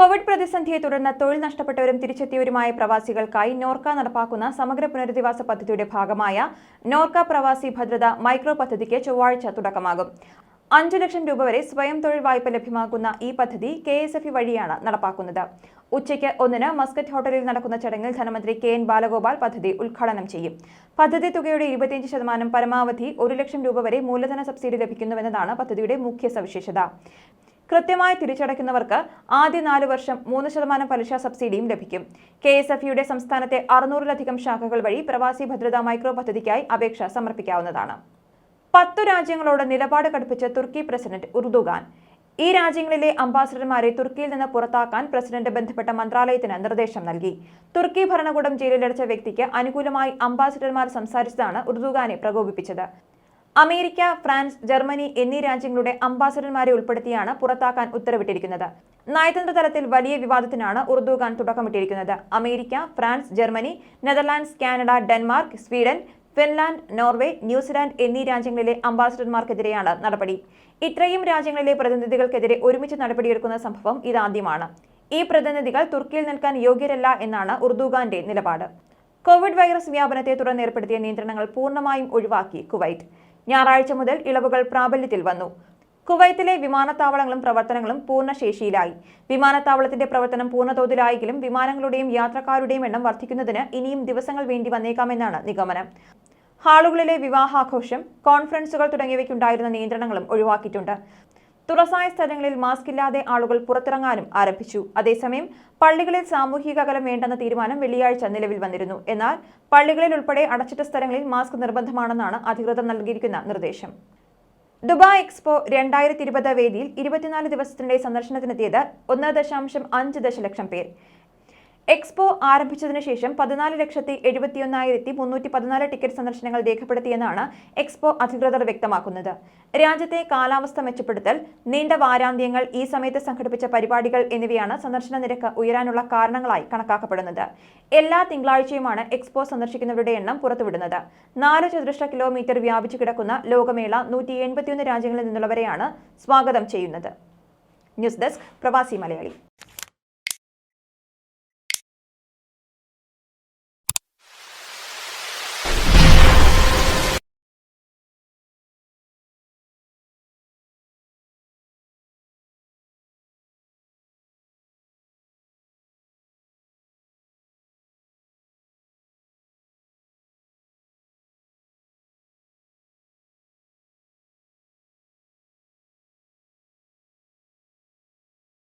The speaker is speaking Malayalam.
കോവിഡ് പ്രതിസന്ധിയെ തുടർന്ന് തൊഴിൽ നഷ്ടപ്പെട്ടവരും തിരിച്ചെത്തിയവരുമായ പ്രവാസികൾക്കായി നോർക്ക നടപ്പാക്കുന്ന സമഗ്ര പുനരധിവാസ പദ്ധതിയുടെ ഭാഗമായ നോർക്ക പ്രവാസി ഭദ്രത മൈക്രോ പദ്ധതിക്ക് ചൊവ്വാഴ്ച തുടക്കമാകും. അഞ്ചു ലക്ഷം രൂപ വരെ സ്വയം തൊഴിൽ വായ്പ ലഭ്യമാക്കുന്ന ഈ പദ്ധതി കെ എസ് എഫ് വഴിയാണ് നടപ്പാക്കുന്നത്. ഉച്ചയ്ക്ക് ഒന്നിന് മസ്കറ്റ് ഹോട്ടലിൽ നടക്കുന്ന ചടങ്ങിൽ ധനമന്ത്രി കെ എൻ ബാലഗോപാൽ പദ്ധതി ഉദ്ഘാടനം ചെയ്യും. പദ്ധതി തുകയുടെ ഇരുപത്തിയഞ്ച് ശതമാനം പരമാവധി ഒരു ലക്ഷം രൂപ വരെ മൂലധന സബ്സിഡി ലഭിക്കുന്നുവെന്നതാണ് പദ്ധതിയുടെ മുഖ്യ സവിശേഷത. കൃത്യമായി തിരിച്ചടയ്ക്കുന്നവർക്ക് ആദ്യ നാല് വർഷം മൂന്ന് ശതമാനം പലിശ സബ്സിഡിയും ലഭിക്കും. കെ എസ് എഫ് യുടെ സംസ്ഥാനത്തെ അറുന്നൂറിലധികം ശാഖകൾ വഴി പ്രവാസി ഭദ്രതാ മൈക്രോ പദ്ധതിക്കായി അപേക്ഷ സമർപ്പിക്കാവുന്നതാണ്. പത്തു രാജ്യങ്ങളോട് നിലപാട് കടുപ്പിച്ച തുർക്കി പ്രസിഡന്റ് ഉർദുഗാൻ. ഈ രാജ്യങ്ങളിലെ അംബാസിഡർമാരെ തുർക്കിയിൽ നിന്ന് പുറത്താക്കാൻ പ്രസിഡന്റ് ബന്ധപ്പെട്ട മന്ത്രാലയത്തിന് നിർദ്ദേശം നൽകി. തുർക്കി ഭരണകൂടം ജയിലിലടച്ച വ്യക്തിക്ക് അനുകൂലമായി അംബാസിഡർമാർ സംസാരിച്ചതാണ് ഉർദുഗാനെ പ്രകോപിപ്പിച്ചത്. അമേരിക്ക ഫ്രാൻസ് ജർമ്മനി എന്നീ രാജ്യങ്ങളുടെ അംബാസഡർമാരെ ഉൾപ്പെടുത്തിയാണ് പുറത്താക്കാൻ ഉത്തരവിട്ടിരിക്കുന്നത്. നയതന്ത്ര തലത്തിൽ വലിയ വിവാദത്തിനാണ് ഉറുദുഖാൻ തുടക്കമിട്ടിരിക്കുന്നത്. America France Germany Netherlands Canada Denmark Sweden Finland Norway New Zealand എന്നീ രാജ്യങ്ങളിലെ അംബാസഡർമാർക്കെതിരെയാണ് നടപടി. ഇത്രയും രാജ്യങ്ങളിലെ പ്രതിനിധികൾക്കെതിരെ ഒരുമിച്ച് നടപടിയെടുക്കുന്ന സംഭവം ഇതാദ്യമാണ്. ഈ പ്രതിനിധികൾ തുർക്കിയിൽ നിൽക്കാൻ യോഗ്യരല്ല എന്നാണ് ഉറുദുഖാന്റെ നിലപാട്. കോവിഡ് വൈറസ് വ്യാപനത്തെ തുടർന്ന് ഏർപ്പെടുത്തിയ നിയന്ത്രണങ്ങൾ പൂർണമായും ഒഴിവാക്കി കുവൈറ്റ്. ഞായറാഴ്ച മുതൽ ഇളവുകൾ പ്രാബല്യത്തിൽ വന്നു. കുവൈത്തിലെ വിമാനത്താവളങ്ങളും പ്രവർത്തനങ്ങളും പൂർണശേഷിയിലായി. വിമാനത്താവളത്തിന്റെ പ്രവർത്തനം പൂർണതോതിലായെങ്കിലും വിമാനങ്ങളുടെയും യാത്രക്കാരുടെയും എണ്ണം വർദ്ധിക്കുന്നതിന് ഇനിയും ദിവസങ്ങൾ വേണ്ടി വന്നേക്കാമെന്നാണ് നിഗമനം. ഹാളുകളിലെ വിവാഹാഘോഷം കോൺഫറൻസുകൾ തുടങ്ങിയവയ്ക്കുണ്ടായിരുന്ന നിയന്ത്രണങ്ങളും ഒഴിവാക്കിയിട്ടുണ്ട്. തുറസായ സ്ഥലങ്ങളിൽ മാസ്ക് ഇല്ലാതെ ആളുകൾ പുറത്തിറങ്ങാനും ആരംഭിച്ചു. അതേസമയം പള്ളികളിൽ സാമൂഹിക അകലം വേണ്ടെന്ന തീരുമാനം വെള്ളിയാഴ്ച നിലവിൽ വന്നിരുന്നു. എന്നാൽ പള്ളികളിൽ ഉൾപ്പെടെ അടച്ചിട്ട സ്ഥലങ്ങളിൽ മാസ്ക് നിർബന്ധമാണെന്നാണ് അധികൃതർ നൽകിയിരിക്കുന്ന നിർദ്ദേശം. ദുബായ് എക്സ്പോ രണ്ടായിരത്തി ഇരുപത് വേദിയിൽ ഇരുപത്തിനാല് ദിവസത്തിനിടെ സന്ദർശനത്തിനെത്തിയത് ഒന്ന് ദശാംശം അഞ്ച് ദശലക്ഷം പേർ. എക്സ്പോ ആരംഭിച്ചതിന് ശേഷം പതിനാല് ലക്ഷത്തി എഴുപത്തിയൊന്നായിരത്തി മുന്നൂറ്റി പതിനാല് ടിക്കറ്റ് സന്ദർശനങ്ങൾ രേഖപ്പെടുത്തിയെന്നാണ് എക്സ്പോ അധികൃതർ വ്യക്തമാക്കുന്നത്. രാജ്യത്തെ കാലാവസ്ഥ മെച്ചപ്പെടുത്തൽ നീണ്ട വാരാന്ത്യങ്ങൾ ഈ സമയത്ത് സംഘടിപ്പിച്ച പരിപാടികൾ എന്നിവയാണ് സന്ദർശന നിരക്ക് ഉയരാനുള്ള കാരണങ്ങളായി കണക്കാക്കപ്പെടുന്നത്. എല്ലാ തിങ്കളാഴ്ചയുമാണ് എക്സ്പോ സന്ദർശിക്കുന്നവരുടെ എണ്ണം പുറത്തുവിടുന്നത്. നാല് ചതുരശ്ര കിലോമീറ്റർ വ്യാപിച്ചു കിടക്കുന്ന ലോകമേള നൂറ്റി എൺപത്തിയൊന്ന് രാജ്യങ്ങളിൽ നിന്നുള്ളവരെയാണ് സ്വാഗതം ചെയ്യുന്നത്. ന്യൂസ് ഡെസ്ക് പ്രവാസി മലയാളി.